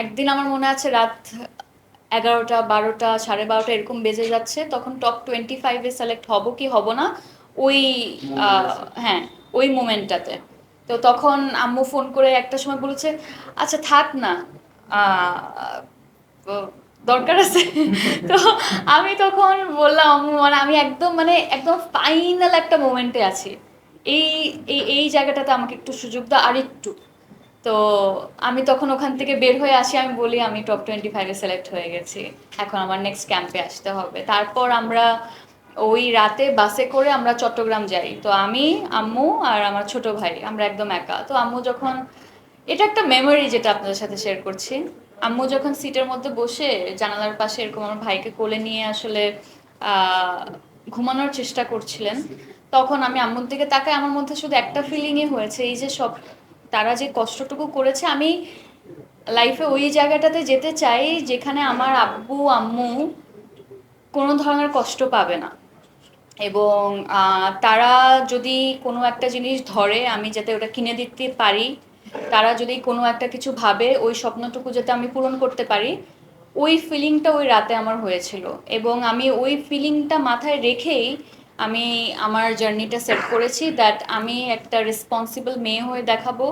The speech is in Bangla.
একদিন আমার মনে আছে রাত এগারোটা বারোটা সাড়ে বারোটা এরকম বেজে যাচ্ছে তখন টপ টোয়েন্টি ফাইভে সিলেক্ট হব কি হব না ওই হ্যাঁ ওই মোমেন্টটাতে তো তখন আম্মু ফোন করে একটা সময় বলেছে আচ্ছা থাক না দরকার আছে। তো আমি তখন বললাম আম্মু মানে আমি একদম মানে একদম ফাইনাল একটা মোমেন্টে আছি। এই এই এই জায়গাটাতে আমাকে একটু সুযোগ দাও আর একটু। তো আমি তখন ওখান থেকে বের হয়ে আসি, আমি বলি, আমি টপ টোয়েন্টি ফাইভে সিলেক্ট হয়ে গেছি। এখন আমার নেক্সট ক্যাম্পে আসতে হবে। তারপর আমরা ওই রাতে বাসে করে আমরা চট্টগ্রাম যাই। তো আমি, আম্মু আর আমার ছোট ভাই, আমরা একদম একা। তো আম্মু যখন, এটা একটা মেমোরি যেটা আপনাদের সাথে শেয়ার করছি। আম্মু যখন সিটের মধ্যে বসে জানালার পাশে এরকম আমার ভাইকে কোলে নিয়ে আসলে ঘুমানোর চেষ্টা করছিলেন, তখন আমি আম্মুর দিকে তাকাই, আমার মধ্যে শুধু একটা ফিলিংই হয়েছে, এই যে সব তারা যে কষ্টটুকু করেছে, আমি লাইফে ওই জায়গাটাতে যেতে চাই যেখানে আমার আব্বু, আম্মু কোনো ধরনের কষ্ট পাবে না। এবং তারা যদি কোনো একটা জিনিস ধরে, আমি যাতে ওটা কিনে দিতে পারি, তারা যদি কোনো একটা কিছু ভাবে, ওই স্বপ্নটুকু যাতে আমি পূরণ করতে পারি, ওই ফিলিংটা ওই রাতে আমার হয়েছিল। এবং আমি ওই ফিলিংটা মাথায় রেখেই আমি আমার জার্নিটা সেট করেছি দ্যাট আমি একটা রেসপন্সিবল মেয়ে হয়ে দেখাবো।